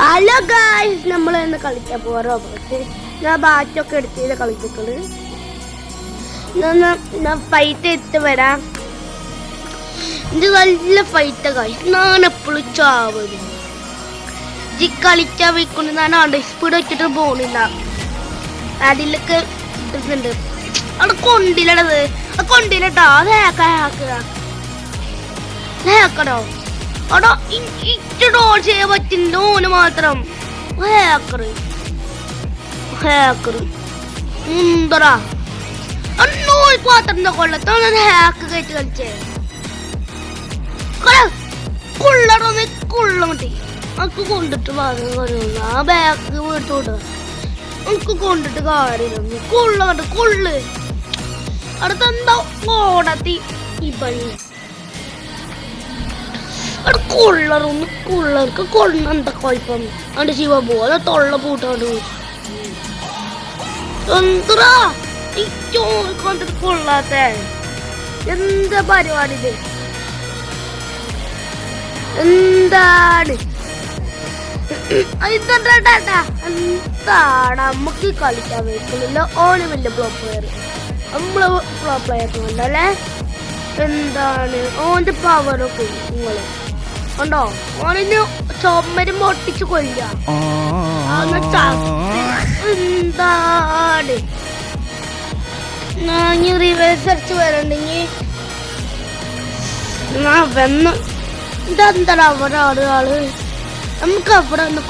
Hello guys നമ്മൾ ഇന്ന് കളിക്കാൻ പോരോ ഞാൻ ബാറ്റൊക്കെ എടുത്ത് കളിച്ചിട്ടുണ്ട് ഞാൻ ഫൈറ്റ് എത്തി വരാം. ഇത് നല്ല ഫൈറ്റ് ഗായ്സ് ഞാൻ എപ്പോഴും ചാവത് ജി കളിക്കാൻ വെക്കൊണ്ട് ഞാൻ അവിടെ സ്പീഡ് വെച്ചിട്ട് പോണില്ല. അതിലൊക്കെ ഇട്ടിട്ടുണ്ട്. അവിടെ കൊണ്ടില്ലടത്. കൊണ്ടില്ലട്ടോ. അത് ഹാക്ക ഹാക്കുക ഹാക്കടോ പറ്റില്ല ഓന് മാത്രം. ഹാക്കർ ഹാക്കർ കൊണ്ടിട്ട് പറയുന്നു ആ നമുക്ക് കൊണ്ടിട്ട് അടുത്തെന്താ ഓടത്തി? ഈ അവിടെ കൊള്ളറൊന്ന് കൊള്ളർക്ക് കൊള്ളണ്ട കുഴപ്പം? അവിടെ ശിവ പോലെ തൊള്ള പൂട്ടാണ്ട് എന്താ ഈ ചോറ് കൊണ്ടിട്ട് കൊള്ളാത്ത. എന്താ പരിപാടി ഇത്? എന്താണ്? എന്താണ്? നമുക്ക് കളിക്കാൻ വെക്കുന്നില്ല ഓന് വലിയ പ്രോ പ്ലെയർ നമ്മൾ പ്രോ പ്ലെയർ ഉണ്ടല്ലേ എന്താണ്? ഓന്റെ പവറൊക്കെ നിങ്ങൾ. ഉണ്ടോ? ഓണിന് ചുമര് ഒട്ടിച്ച് കൊല്ല എന്താണ്? ഞാൻ റിവേഴ്സ് അടിച്ച് വരണ്ടെങ്കിൽ വന്ന് ഇതെന്താ അവിടെ ആൾ നമുക്ക് അവിടെ ഒന്ന്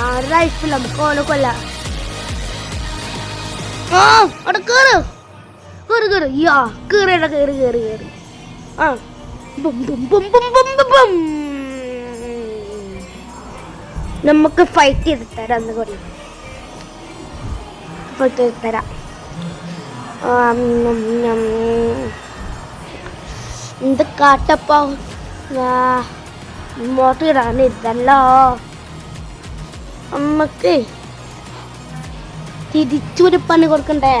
ആ ലൈഫിൽ നമുക്ക് ഓനെ കൊല്ലാം. ആ അവിടെ കേറ്. കേറ് കേറ്. യാ കേറിയട കേറി കേറി കേറി. ആ. നമുക്ക് ഫൈറ്റ് ചെയ്ത് തരാം എന്ന് പറയും ഫൈറ്റ് ചെയ്ത് തരാം. എന്ത് കാട്ടപ്പോ? ഇടാൻ ഇതല്ലോ. നമ്മക്ക് തിരിച്ചൊരു പണി കൊടുക്കണ്ടേ?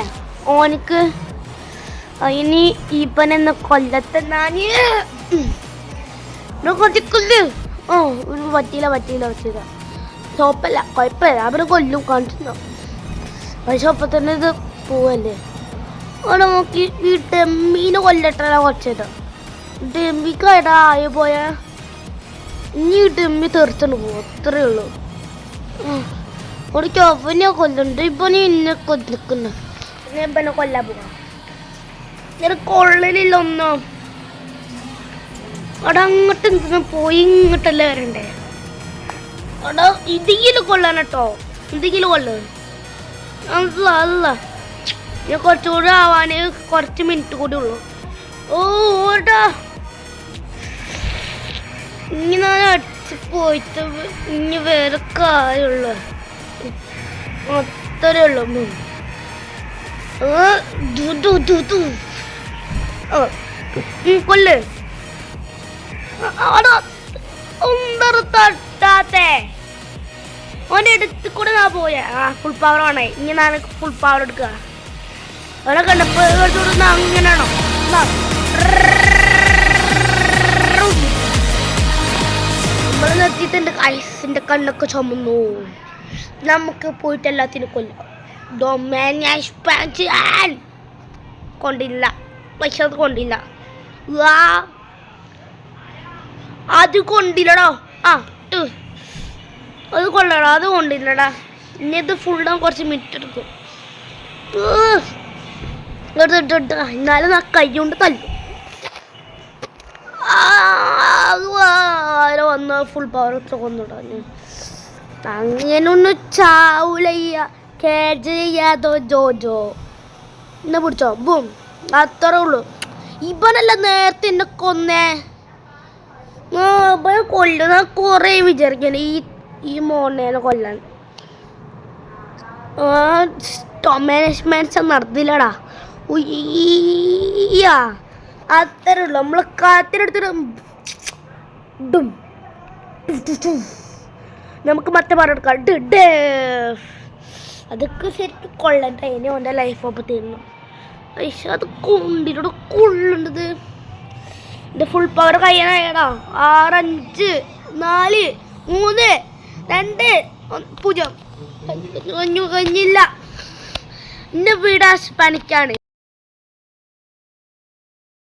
ഓനിക്ക് ഈ ഇവനെന്ന് കൊല്ലത്തെ നാന്. കുറച്ച് കൊല്ല് ഓ പറ്റിയില്ല പറ്റിയില്ല പറ്റിയില്ല. സോപ്പല്ല കുഴപ്പമില്ല അവർ കൊല്ലും കാണിച്ചു പക്ഷെ അപ്പൊ തന്നെ ഇത് പോവല്ലേ? അവിടെ നോക്കി ഈ ഡെമ്മീനെ കൊല്ലട്ടല്ല കുറച്ചത് എടാ ആയി പോയ? ഇനി ഡെമ്മി തെറിച്ചോണ്ട് പോകും അത്രേ ഉള്ളൂ. ഒരു ചൊവ്വനെ കൊല്ലുന്നുണ്ട് നീ ഇന്നെ കൊല്ലിക്കുന്നു ഞാൻ പിന്നെ കൊല്ലാൻ ഞാൻ കൊള്ളലില്ല ഒന്നും. അവിടെ അങ്ങോട്ട് പോയി ഇങ്ങോട്ടല്ലേ വരണ്ടേ? അവിടെ ഇതെങ്കിലും കൊള്ളാൻ കേട്ടോ. എന്തെങ്കിലും കൊള്ളു. അല്ല അല്ല. ഞാൻ കുറച്ചുകൂടി ആവാന് കുറച്ച് മിനിറ്റ് കൂടി ഉള്ളു. ഓ ഓടാ ഇനി അടിച്ച് പോയിട്ട് ഇനി വേറെ കാര്യമുള്ളു. അത്രേ ഉള്ളു. കൊല്ല് അവിടെ ഒന്നറ് തട്ടാത്തേ. ഓന്റെ അടുത്ത് കൂടെ ഞാൻ പോയ. ആ ഫുൾ പവർ ആണ്. ഇനി ഫുൾ പവർ എടുക്കുക. അവിടെ കണ്ടപ്പോ അങ്ങനെയാണോ. നമ്മൾ നിർത്തിയിട്ട് എന്റെ ഐസിന്റെ കണ്ണൊക്കെ ചുമന്നു. നമുക്ക് പോയിട്ട് എല്ലാത്തിനും കൊല്ലാം. കൊണ്ടില്ല. പക്ഷെ അത് കൊണ്ടില്ല. വാ അത് കൊണ്ടില്ലടാ ആ. അത് കൊള്ളടാ അത് കൊണ്ടില്ലടാ ഇനി ഫുൾ ഡൗൺ കുറച്ച് ഇട്ട്. എന്നാലും ആ കൈ കൊണ്ട് തല്ലും. ആരോ വന്ന് ഫുൾ പവർ കൊന്നിടാൻ അങ്ങനൊന്നും ചാവൂലയ്യ. കേജ് ചെയ്യാതോ ജോജോ. എന്നെ പിടിച്ചോ. ബും. അത്രേ ഉള്ളൂ. ഇവനല്ല നേരത്തെ എന്നെ കൊന്നേ. കൊല്ലുന്ന കൊറേ വിചാരിക്കണം ഈ ഈ മോണേനെ കൊല്ലാൻ. ടൊമാനേഷ്മെൻസ് നടത്തില്ലടാ ഉയ്യ അത്രേ ഉള്ളൂ. നമ്മൾ കാത്തിനെടുത്തിട്ട്. നമുക്ക് മറ്റേ പാട എടുക്കാം. അതൊക്കെ ശരിക്കും കൊള്ളണ്ട ഇനി ഓന്റെ ലൈഫ് ഒപ്പം തീർന്നു. പക്ഷെ അത് കൊണ്ടിലൂടെ കൊള്ളുണ്ടത്. എന്റെ ഫുൾ പവർ കഴിയാനായടാ ആറഞ്ച് നാല് മൂന്ന് രണ്ട് പൂജ്യം. കഴിഞ്ഞു കഴിഞ്ഞില്ല എന്റെ വീട് പണിക്കാണ്